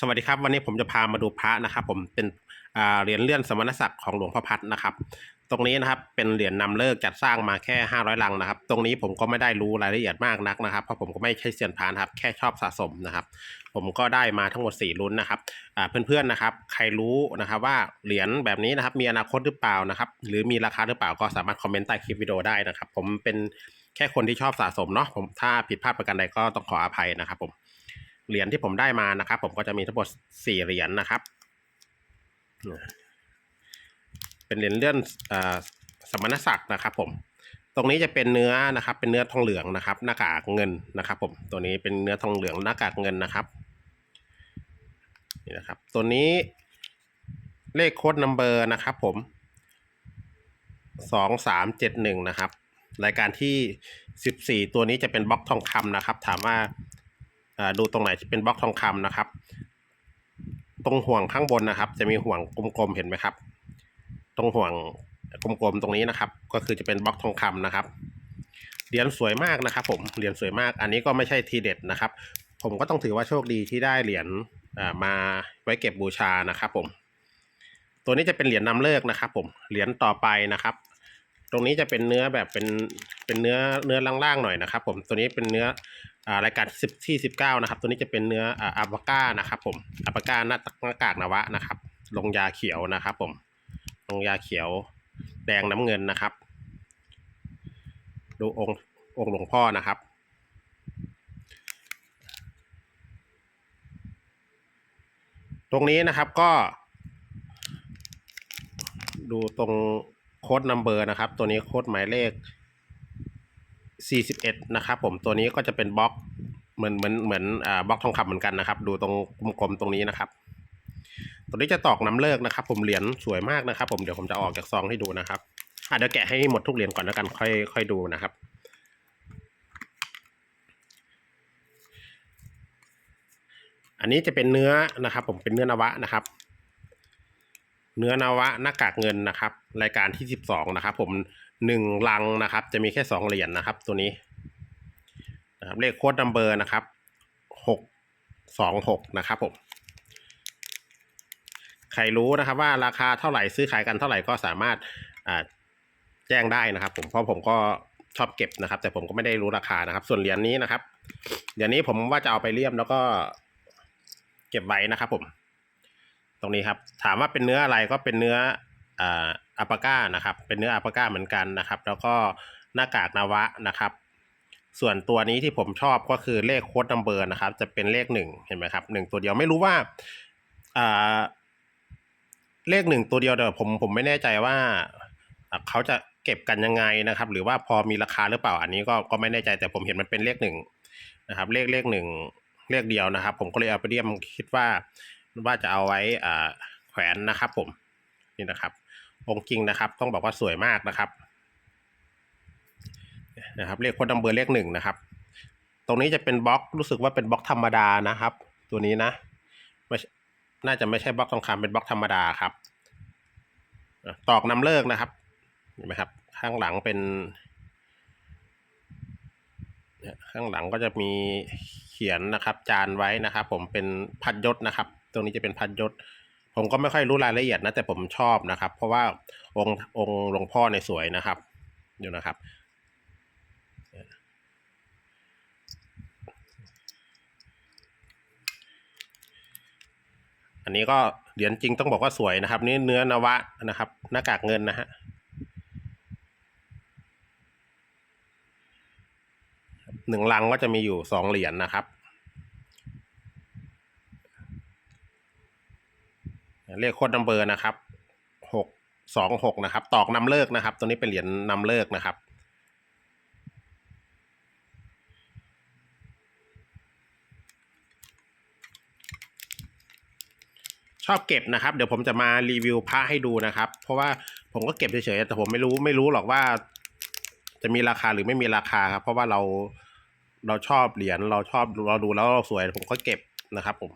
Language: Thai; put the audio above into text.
สวัสดีครับ วันนี้ผมจะพามาดูพระนะครับ ผมเป็นเหรียญเลื่อนสมณศักดิ์ของหลวงพ่อพัดนะครับ ตรงนี้นะครับเป็นเหรียญนำเลิกจัดสร้างมาแค่ 500 ลังนะครับ ตรงนี้ผมก็ไม่ได้รู้รายละเอียดมากนักนะครับ เพราะผมก็ไม่ใช่เซียนพานครับ แค่ชอบสะสมนะครับ ผมก็ได้มาทั้งหมด 4 รุ่นนะครับเพื่อนๆนะครับ ใครรู้นะครับว่าเหรียญแบบนี้นะครับ มีอนาคตหรือเปล่านะครับ หรือมีราคาหรือเปล่าก็สามารถคอมเมนต์ใต้คลิปวิดีโอได้นะครับ ผมเป็นแค่คนที่ชอบสะสมเนาะผมถ้าผิดพลาดประการใดก็ต้องขออภัยนะครับผม เหรียญที่ผมได้มานะครับ ผมก็จะมีทั้งหมดสี่เหรียญนะครับ เป็นเหรียญเลื่อนอสมณศักดิ์นะครับ ผม ตรงนี้จะเป็นเนื้อนะครับ เป็นเนื้อทองเหลืองนะครับ หน้ากากเงินนะครับ ผม ตัวนี้เป็นเนื้อทองเหลืองหน้ากากเงินนะครับ นี่นะครับ ตัวนี้เลขโค้ดนัมเบอร์นะครับ ผมสองสามเจ็ดหนึ่งนะครับ รายการที่สิบสี่ตัวนี้จะเป็นบล็อกทองคำนะครับ ถามว่า ดูตรงไหนที่เป็นบล็อกทองคำนะครับ ตรงห่วงข้างบนนะครับ จะมีห่วงกลมๆเห็นไหมครับ ตรงห่วงกลมๆตรงนี้นะครับ ก็คือจะเป็นบล็อกทองคำนะครับเหรียญสวยมากนะครับ ผมเหรียญสวยมากอันนี้ก็ไม่ใช่ทีเด็ดนะครับ ผมก็ต้องถือว่าโชคดีที่ได้เหรียญมาไว้เก็บบูชานะครับ ผม ตัวนี้จะเป็นเหรียญนำเลิกนะครับ ผมเหรียญต่อไปนะครับ ตรงนี้จะเป็นเนื้อแบบเป็นเป็นเนื้อเนื้อล่างๆหน่อยนะครับ ผมตัวนี้เป็นเนื้อ รายการสิบที่สิบเก้านะครับ ตัวนี้จะเป็นเนื้ออัลปาก้านะครับผมอัลปาก้าหน้าหน้ากากนวะนะครับ ลงยาเขียวนะครับ ผม ลงยาเขียว แดงน้ำเงินนะครับ ดูองค์องค์หลวงพ่อนะครับตรงนี้นะครับก็ ดูตรงโค้ดนัมเบอร์นะครับ ตัวนี้โค้ดหมายเลข 41 นะครับผมตัวนี้ก็จะเป็นบล็อกเหมือนเหมือนเหมือนอ่าบล็อกทองคำเหมือนกันนะครับ ดูตรงกลมๆตรงนี้นะครับ ตัวนี้จะตอกน้ำเลิกนะครับ ผมเหรียญสวยมากนะครับ ผมเดี๋ยวผมจะออกจากซองให้ดูนะครับอะเดี๋ยวแกะให้หมดทุกเหรียญก่อนแล้วกันค่อยค่อยดูนะครับอันนี้จะเป็นเนื้อนะครับ ผมเป็นเนื้อนวะนะครับ เนื้อนวะหน้ากากเงินนะครับ รายการที่สิบสองนะครับ ผม หนึ่งลังนะครับ จะมีแค่สองเหรียญนะครับ ตัวนี้นะครับเลขโค้ดนัมเบอร์นะครับหกสองหกนะครับผมใครรู้นะครับว่าราคาเท่าไหร่ซื้อขายกันเท่าไหร่ก็สามารถแจ้งได้นะครับ ผมเพราะผมก็ชอบเก็บนะครับ แต่ผมก็ไม่ได้รู้ราคานะครับ ส่วนเหรียญนี้นะครับเหรียญนี้ผมว่าจะเอาไปเลี่ยมแล้วก็เก็บไว้นะครับ ผม ตรงนี้ครับ ถามว่าเป็นเนื้ออะไรก็เป็นเนื้ออ่า อัปาก้านะครับ เป็นเนื้ออัปาก้าเหมือนกันนะครับ แล้วก็หน้ากากนาวะนะครับ ส่วนตัวนี้ที่ผมชอบก็คือเลขโค้ดนัมเบอร์นะครับ จะเป็นเลขหนึ่งเห็นไหมครับหนึ่งตัวเดียวไม่รู้ว่าเลขหนึ่งตัวเดียวเดี๋ยวผมผมไม่แน่ใจว่าเขาจะเก็บกันยังไงนะครับ หรือว่าพอมีราคาหรือเปล่าอันนี้ก็ก็ไม่แน่ใจแต่ผมเห็นมันเป็นเลขหนึ่งนะครับ เลขเลขหนึ่งเลขเดียวนะครับ ผมก็เลยเอาไปเรียมคิดว่าว่าจะเอาไว้แขวนนะครับ ผมนี่นะครับ องค์จริงนะครับ ต้องบอกว่าสวยมากนะครับนะครับเลขโค้ดัมเบอร์เลขหนึ่งนะครับ ตรงนี้จะเป็นบล็อกรู้สึกว่าเป็นบล็อกธรรมดานะครับ ตัวนี้นะไม่น่าจะไม่ใช่บล็อกทองคำเป็นบล็อกธรรมดาครับ ตอกนำเลิกนะครับเห็นไหมครับ ข้างหลังเป็นข้างหลังก็จะมีเขียนนะครับ จานไว้นะครับ ผมเป็นพัดยศนะครับ ตรงนี้จะเป็นพัดยศ ผมก็ไม่ค่อยรู้รายละเอียดนะแต่ผมชอบนะครับ เพราะว่าองค์องค์หลวงพ่อในสวยนะครับอยู่นะครับอันนี้ก็เหรียญจริงต้องบอกว่าสวยนะครับ นี่เนื้อนวะนะครับ หน้ากากเงินนะฮะหนึ่งลังก็จะมีอยู่สองเหรียญนะครับ เลขโค้ดนัมเบอร์นะครับหกสองหกนะครับ ตอกนำเลิกนะครับ ตัวนี้เป็นเหรียญนำเลิกนะครับชอบเก็บนะครับ เดี๋ยวผมจะมารีวิวพระให้ดูนะครับ เพราะว่าผมก็เก็บเฉยๆแต่ผมไม่รู้ไม่รู้หรอกว่า จะมีราคาหรือไม่มีราคาครับ เพราะว่าเราเราชอบเหรียญเราชอบเราดูแล้วเราสวยผมก็เก็บนะครับผม